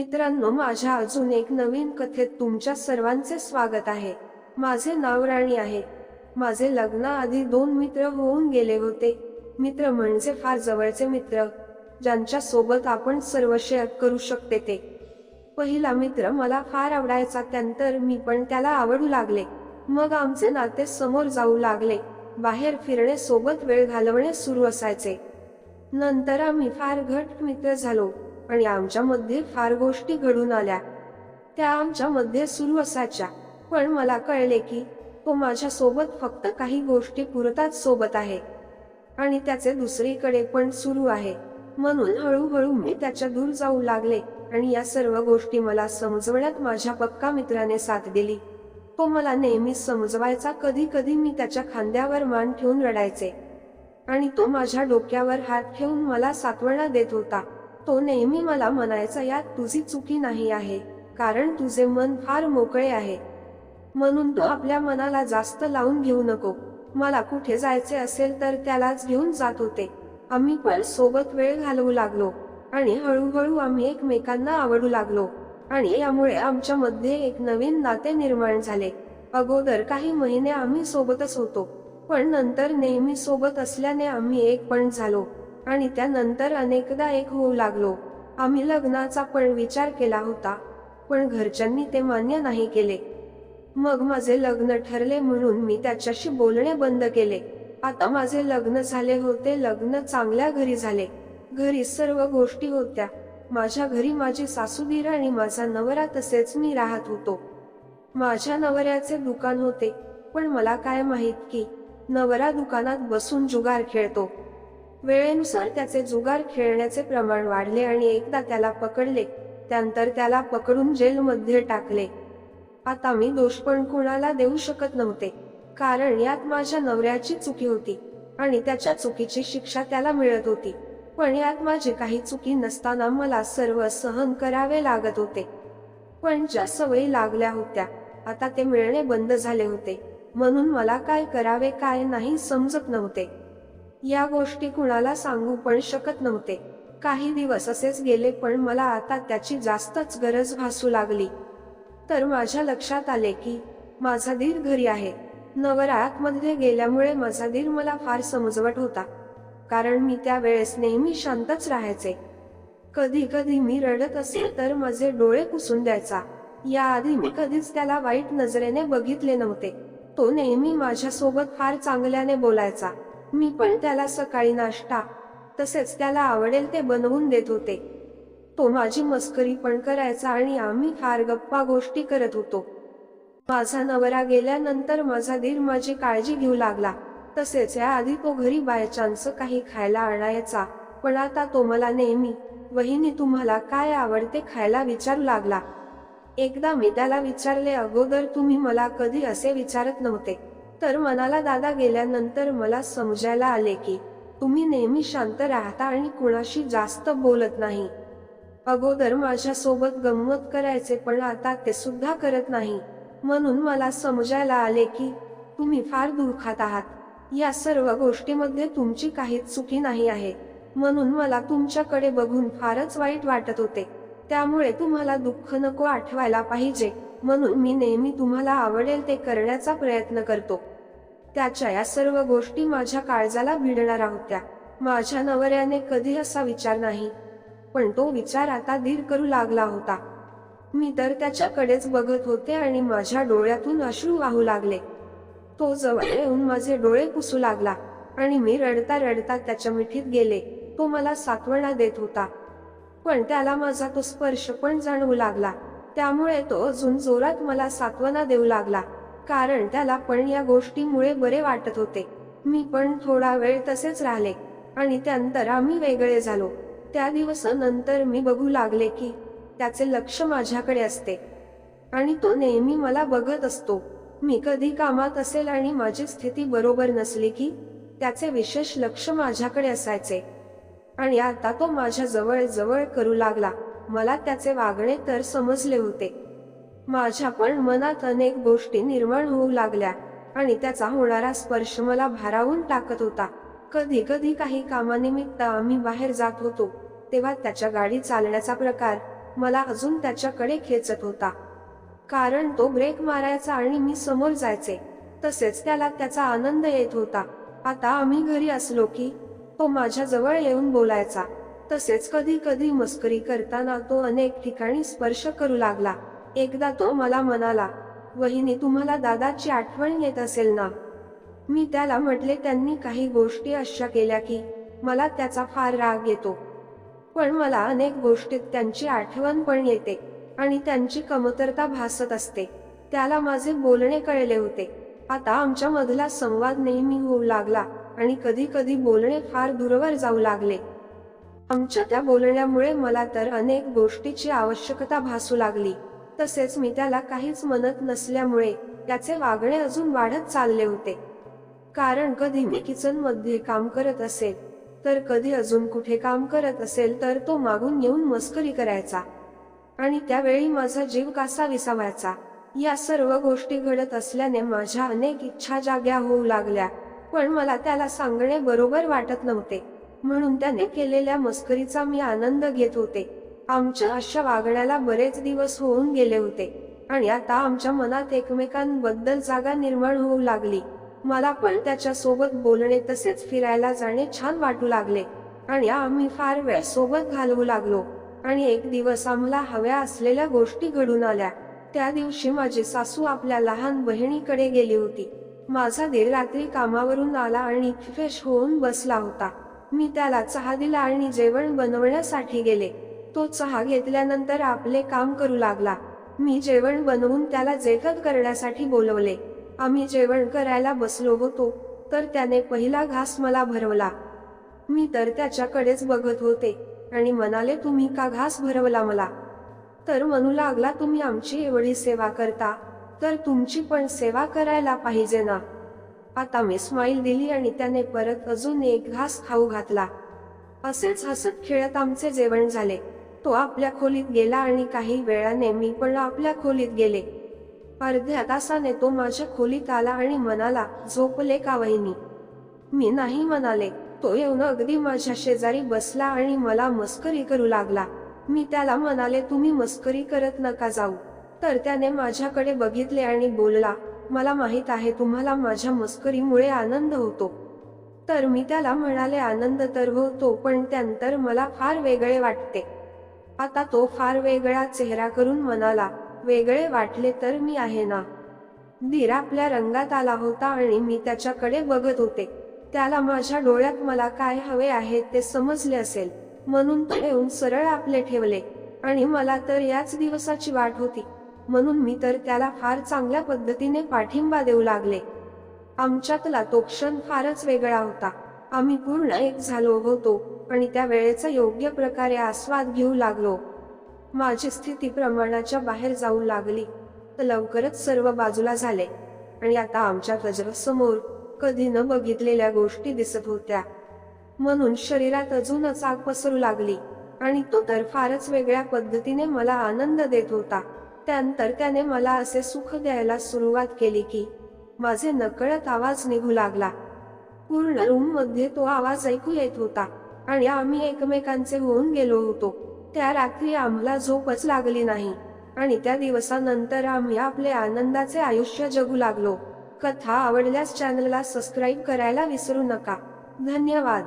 मित्रांनो माझ्या अजून एक नवीन कथेत तुमच्या सर्वांचे स्वागत आहे. माझे नाव राणी आहे. माझे लग्नाआधी दोन मित्र होऊन गेले होते. मित्र म्हणजे फार जवळचे मित्र ज्यांच्या सोबत आपण सर्व शेअर करू शकते ते. पहिला मित्र मला फार आवडायचा त्यानंतर मी पण त्याला आवडू लागले. मग आमचे नाते समोर जाऊ लागले. बाहेर फिरणे सोबत वेळ घालवणे सुरू असायचे. नंतर आम्ही फार घट मित्र झालो. आणि आमच्यामध्ये फार गोष्टी घडून आल्या. त्या आमच्यामध्ये सुरू असायच्या. पण मला कळले की तो माझ्या सोबत फक्त काही गोष्टी पुरताच सोबत आहे. आणि त्याचे दुसरीकडे पण सुरू आहे. म्हणून हळूहळू मी त्याच्या दूर जाऊ लागले आणि या सर्व गोष्टी मला समजवण्यात माझ्या पक्का मित्राने साथ दिली. तो मला नेहमी समजवायचा कधी कधी मी त्याच्या खांद्यावर मान ठेवून रडायचे. आणि तो माझ्या डोक्यावर हात ठेवून मला सात्वना देत होता. तो नेहमी मला म्हणायचा यात तुझी चुकी नाही आहे कारण तुझे मन फार मोकळे आहे. म्हणून तू आपल्या मनाला जास्त लावून घेऊ नको. मला कुठे जायचे असेल तर त्यालाच घेऊन जात होते. आम्ही पण सोबत वेळ घालवू लागलो आणि हळूहळू आम्ही एकमेकांना आवडू लागलो. आणि यामुळे आमच्या मध्ये एक नवीन नाते निर्माण झाले. अगोदर काही महिने आम्ही सोबतच होतो पण नंतर नेहमी सोबत असल्याने आम्ही एक पण झालो. आणि त्यानंतर अनेकदा एक होऊ लागलो. आम्ही लग्नाचा पण विचार केला होता पण घरच्यांनी ते मान्य नाही केले. मग माझे लग्न ठरले म्हणून मी त्याच्याशी बोलणे बंद केले. आता माझे लग्न झाले होते लग्न चांगल्या घरी झाले. घरी सर्व गोष्टी होत्या. माझ्या घरी माझी सासूदीर आणि माझा नवरा तसेच मी राहत होतो. माझ्या नवऱ्याचे दुकान होते पण मला काय माहीत की नवरा दुकानात बसून जुगार खेळतो. वेळेनुसार त्याचे जुगार खेळण्याचे प्रमाण वाढले आणि एकदा त्याला पकडले त्यानंतर त्याला पकडून जेलमध्ये टाकले. आता मी दोष पण कोणाला देऊ शकत नव्हते कारण यात माझ्या नवऱ्याची चुकी होती आणि त्याच्या चुकीची शिक्षा त्याला मिळत होती. पण यात माझी काही चुकी नसताना मला सर्व सहन करावे लागत होते. पण ज्या सवयी लागल्या होत्या आता ते मिळणे बंद झाले होते. म्हणून मला काय करावे काय नाही समजत नव्हते. या गोष्टी कुणाला सांगू पण शकत नव्हते. काही दिवस असेच गेले पण मला आता त्याची जास्तच गरज भासू लागली. तर माझ्या लक्षात आले की माझा दीर घरी आहे. नवरातमध्ये गेल्यामुळे माझा दीर मला फार समजवट होता. कारण मी त्यावेळेस नेहमी शांतच राहायचे. कधी कधी मी रडत असेल तर माझे डोळे कुसून द्यायचा. याआधी मी कधीच त्याला वाईट नजरेने बघितले नव्हते. तो नेहमी माझ्यासोबत फार चांगल्याने बोलायचा. मी पण त्याला सकाळी नाश्ता तसेच त्याला आवडेल ते बनवून देत होते. तो माझी मस्करी पण करायचा आणि आम्ही फार गप्पा गोष्टी करत होतो. माझा नवरा गेल्यानंतर माझा दीर माझी काळजी घेऊ लागला. तसेच याआधी तो घरी बाय चान्स काही खायला आणायचा पण आता तो मला नेहमी वहिनी तुम्हाला काय आवडते खायला? विचारू लागला. एकदा मी त्याला विचारले अगोदर तुम्ही मला कधी असे विचारत नव्हते? तर मनाला दादा गेल्यानंतर मला समजायला आले की तुम्ही नेहमी शांत राहता आणि कुणाशी जास्त बोलत नाही. अगोदर माझ्यासोबत गंमत करायचे पण आता ते सुद्धा करत नाही म्हणून मला समजायला आले की तुम्ही फार दुःखात आहात. या सर्व गोष्टीमध्ये तुमची काहीच चुकी नाही आहे म्हणून मला तुमच्याकडे बघून फारच वाईट वाटत होते. त्यामुळे तुम्हाला दुःख नको आठवायला पाहिजे. म्हणून मी नेहमी तुम्हाला आवडेल ते करण्याचा प्रयत्न करतो. त्याच्या या सर्व गोष्टी माझ्या काळजाला भिडणाऱ्या होत्या. माझ्या नवऱ्याने कधी असा विचार नाही. पण तो विचार आता धीर करू लागला होता. मी तर त्याच्याकडेच बघत होते आणि माझ्या डोळ्यातून अश्रू वाहू लागले. तो जवळ येऊन माझे डोळे पुसू लागला आणि मी रडता रडता त्याच्या मिठीत गेले. तो मला सात्वना देत होता. पण त्याला माझा तो स्पर्श पण जाणवू लागला. त्यामुळे तो अजून जोरात मला सात्वना देऊ लागला. कारण त्याला पण या गोष्टीमुळे बरे वाटत होते. मी पण थोडा वेळ तसेच राहिले. आणि त्यानंतर आम्ही वेगळे झालो. त्या दिवसानंतर मी बघू लागले की त्याचे लक्ष माझ्याकडे असते. आणि तो नेहमी मला बघत असतो. मी कधी कामात असेल आणि माझी स्थिती बरोबर नसली की त्याचे विशेष लक्ष माझ्याकडे असायचे. आणि आता तो माझ्या जवळ जवळ करू लागला. मला त्याचे वागणे तर समजले होते. माझ्या पण मनात अनेक गोष्टी निर्माण होऊ लागल्या आणि त्याचा होणारा स्पर्श मला भारावून टाकत होता. कधी कधी काही कामानिमित्त आम्ही बाहेर जात होतो तेव्हा त्याच्या गाडी चालण्याचा प्रकार मला अजून त्याच्याकडे खेचत होता. कारण तो ब्रेक मारायचा आणि मी समोर जायचे तसेच त्याला त्याचा आनंद येत होता. आता आम्ही घरी असलो की तो माझ्या जवळ येऊन बोलायचा. तसेच कधी कधी मस्करी करताना तो अनेक ठिकाणी स्पर्श करू लागला. एकदा तो मला म्हणाला वहिनी तुम्हाला दादाची आठवण येत असेल ना? मी त्याला म्हटले त्यांनी काही गोष्टी अशा केल्या की मला त्याचा फार राग येतो. पण मला अनेक गोष्टीत त्यांची आठवण पण येते आणि त्यांची कमतरता भासत असते. त्याला माझे बोलणे कळले होते. आता आमच्या मधला संवाद नेहमी होऊ लागला आणि कधी कधी बोलणे फार दूरवर जाऊ लागले. आमच्या त्या बोलण्यामुळे मला तर अनेक गोष्टीची आवश्यकता भासू लागली. तसेच मी त्याला काहीच म्हणत नसल्यामुळे त्याचे वागणे अजून वाढत चालले होते. कारण कधी मी किचनमध्ये काम करत असेल तर कधी अजून कुठे काम करत असेल तर तो मागून येऊन मस्करी करायचा. आणि त्यावेळी माझा जीव कासा विसावायचा? या सर्व गोष्टी घडत असल्याने माझ्या अनेक इच्छा जाग्या होऊ लागल्या पण मला त्याला सांगणे बरोबर वाटत नव्हते. म्हणून त्याने केलेल्या मस्करीचा मी आनंद घेत होते. आमच्या अशा वागण्याला बरेच दिवस होऊन गेले होते आणि आता आमच्या मनात एकमेकांबद्दल जागा निर्माण होऊ लागली. मला पण त्याच्यासोबत बोलणे तसेच फिरायला जाणे छान वाटू लागले आणि आम्ही फार वेळ सोबत घालवू लागलो आणि एक दिवस आम्हाला हव्या असलेल्या गोष्टी घडून आल्या. त्या दिवशी माझी सासू आपल्या लहान बहिणीकडे गेली होती. माझा दीर रात्री कामावरून आला आणि फ्रेश होऊन बसला होता. मी त्याला चहा दिला आणि जेवण बनवण्यासाठी गेले. तो चहा घेतल्यानंतर आपले काम करू लागला. मी जेवण बनवून त्याला जेवण करण्यासाठी बोलवले. आम्ही जेवण करायला बसलो होतो तर त्याने पहिला घास मला भरवला. मी तर त्याच्याकडेच बघत होते आणि म्हणाले तुम्ही का घास भरवला मला? तर म्हणू लागला तुम्ही आमची एवढी सेवा करता तर तुमची पण सेवा करायला पाहिजे ना. आता मी स्माईल दिली आणि त्याने परत अजून एक घास खाऊ घातला. असेच हसत खेळत आमचे जेवण झाले. तो आपल्या खोलीत गेला आणि काही वेळाने मी पण आपल्या खोलीत गेले. अर्ध्या तासाने तो माझ्या खोलीत आला आणि म्हणाला झोपले का वहिनी? मी नाही म्हणाले. तो येऊन अगदी माझ्या शेजारी बसला आणि मला मस्करी करू लागला. मी त्याला म्हणाले तुम्ही मस्करी करत नका जाऊ. तर त्याने माझ्याकडे बघितले आणि बोलला मला माहीत आहे तुम्हाला माझ्या मस्करीमुळे आनंद होतो. तर मी त्याला म्हणाले आनंद तर होतो पण त्यानंतर मला फार वेगळे वाटते. आता तो फार वेगळा चेहरा करून म्हणाला वेगळे वाटले तर मी आहे ना? धीर आपल्या रंगात आला होता आणि मी त्याच्याकडे बघत होते. त्याला माझ्या डोळ्यात मला काय हवे आहे ते समजले असेल. म्हणून तो येऊन सरळ आपले ठेवले. आणि मला तर याच दिवसाची वाट होती. म्हणून मी तर त्याला फार चांगल्या पद्धतीने पाठिंबा देऊ लागले. आमच्यातला तो क्षण फारच वेगळा होता. आम्ही पूर्ण एक झालो होतो. आणि त्या वेळेचा योग्य प्रकारे आस्वाद घेऊ लागलो. माझी स्थिती प्रमाणाच्या बाहेर जाऊ लागली. तर लवकरच सर्व बाजूला झाले. आणि आता आमच्या गजरासमोर कधी न बघितलेल्या गोष्टी दिसत होत्या. म्हणून शरीरात अजूनच आग पसरू लागली. आणि तो तर फारच वेगळ्या पद्धतीने मला आनंद देत होता. त्यानंतर त्याने मला असे सुख द्यायला सुरुवात केली की माझे नकळत आवाज निघू लागला. पूर्ण रूममध्ये तो आवाज ऐकू येत होता. आणि आम्ही एकमेकांचे होऊन गेलो होतो. त्या रात्री आम्हाला झोपच लागली नाही. आणि त्या दिवसानंतर आम्ही आपले आनंदाचे आयुष्य जगू लागलो. कथा आवडल्यास चॅनलला सबस्क्राईब करायला विसरू नका. धन्यवाद.